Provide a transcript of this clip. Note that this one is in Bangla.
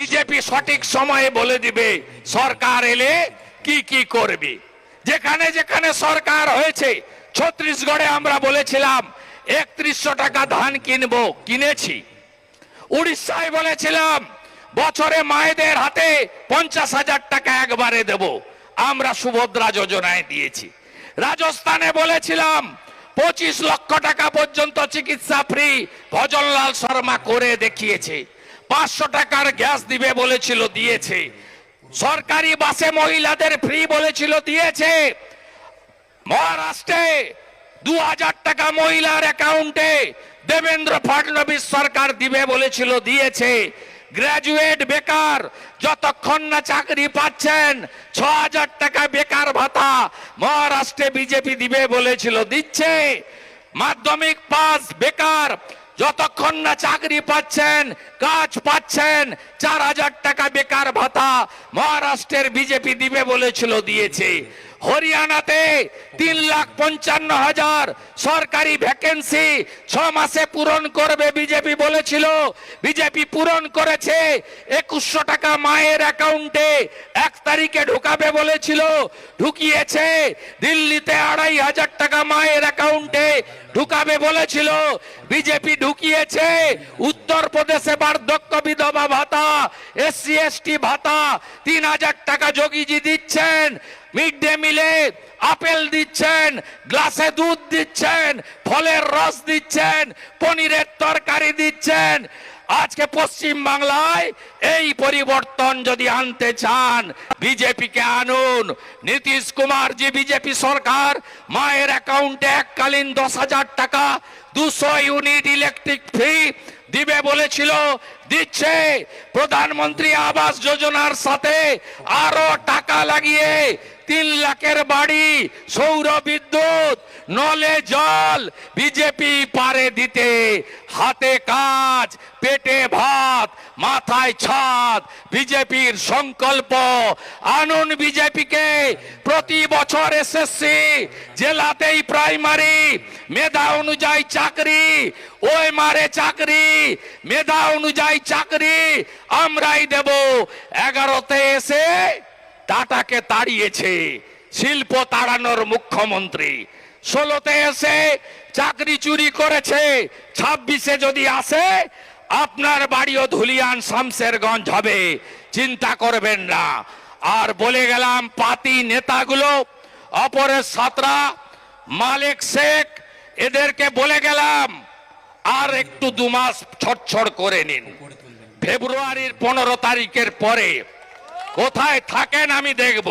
বিজেপি সঠিক সময়ে বলে দিবে, সরকার এলে কি কি করবে। যেখানে যেখানে সরকার হয়েছে ছত্রিশগড়ে আমরা বলেছিলাম, একত্রিশশো টাকা ধান কিনবো, কিনেছি। উড়িষ্যায় বলেছিলাম, বছরে মায়েদের হাতে পঞ্চাশ হাজার টাকা একবারে দেব। আমরা সুভদ্রা যোজনায় দিয়েছি। রাজস্থানে বলেছিলাম, পঁচিশ লক্ষ টাকা পর্যন্ত চিকিৎসা ফ্রি, ভজনলাল শর্মা করে দেখিয়েছে। পাঁচশো টাকার গ্যাস দিবে বলেছিল, দিয়েছে। সরকারি বাসে মহিলাদের ফ্রি বলেছিল, দিয়েছে। মহারাষ্ট্রে দু হাজার টাকা মহিলার অ্যাকাউন্টে দেবেন্দ্র ফডনবিস সরকার দিবে বলেছিল, দিয়েছে। গ্রাজুয়েট বেকার, যতক্ষণ না চাকরি পাচ্ছেন, ছ হাজার টাকা বেকার ভাতা মহারাষ্ট্রে বিজেপি দিবে বলেছিল, দিচ্ছে। মাধ্যমিক পাস বেকার যতক্ষণ না চাকরি পাচ্ছেন, কাজ পাচ্ছেন, চার হাজার টাকা বেকার ভাতা মহারাষ্ট্রের বিজেপি দিবে বলেছিল, দিয়েছে। হরিয়ানাতে তিন লাখ পঞ্চান্ন হাজার সরকারি ভ্যাকেন্সি ছ মাসে পূরণ করবে বিজেপি বলেছিল। বিজেপি পূরণ করেছে একুশশো টাকা মায়ের অ্যাকাউন্টে। এক তারিখে ঢুকাবে বলেছিল। ঢুকিয়েছে দিল্লিতে আড়াই হাজার টাকা মায়ের অ্যাকাউন্টে ঢুকাবে বলেছিল। বিজেপি ঢুকিয়েছে উত্তর প্রদেশে বার্ধক্য বিধবা ভাতা, এসসি, এসটি ভাতা, তিন হাজার টাকা যোগীজি দিচ্ছেন। মিড ডে মিলে আপেল দিচ্ছেন, গ্লাসে দুধ দিচ্ছেন, ফলের রস দিচ্ছেন, পনিরের তরকারি দিচ্ছেন। আজকে পশ্চিম বাংলায় এই পরিবর্তন যদি আনতে চান, বিজেপিকে আনুন। নীতিশ কুমার যে বিজেপি সরকার, মায়ের অ্যাকাউন্টে এককালীন দশ হাজার টাকা, দুশো ইউনিট ইলেকট্রিক ফ্রি দিবে বলেছিল, দিচ্ছে। প্রধানমন্ত্রী আবাস যোজনার সাথে আরও টাকা লাগিয়ে তিন লাখের বাড়ি, সৌর বিদ্যুৎ, নলে জল, বিজেপি পারে দিতে। হাতে কাজ, পেটে ভাত, মাথায় ছাদ, বিজেপির সংকল্প। আনুন বিজেপিকে, প্রতি বছর এসএসসি, জেলাতেই প্রাইমারি, মেধা অনুযায়ী চাকরি ওই মারে চাকরি, মেধা অনুযায়ী চাকরি, আমরাই দেব। এগারোতে এসে টাটাকে তাড়িয়েছে শিল্প তাড়ানোর মুখ্যমন্ত্রী। ষোলোতে এসে চাকরি চুরি করেছে, ছাব্বিশে যদি আসে, আপনার বাড়িও ধুলিয়ান শামশেরগঞ্জ হবে, চিন্তা করবেন না। আর বলে গেলাম, পাতি নেতাগুলো, অপরের সাতরা, মালিক শেখ, এদেরকে বলে গেলাম, আর একটু দু মাস করে নিন। ফেব্রুয়ারির পনেরো তারিখের পরে কোথায় থাকেন আমি দেখব।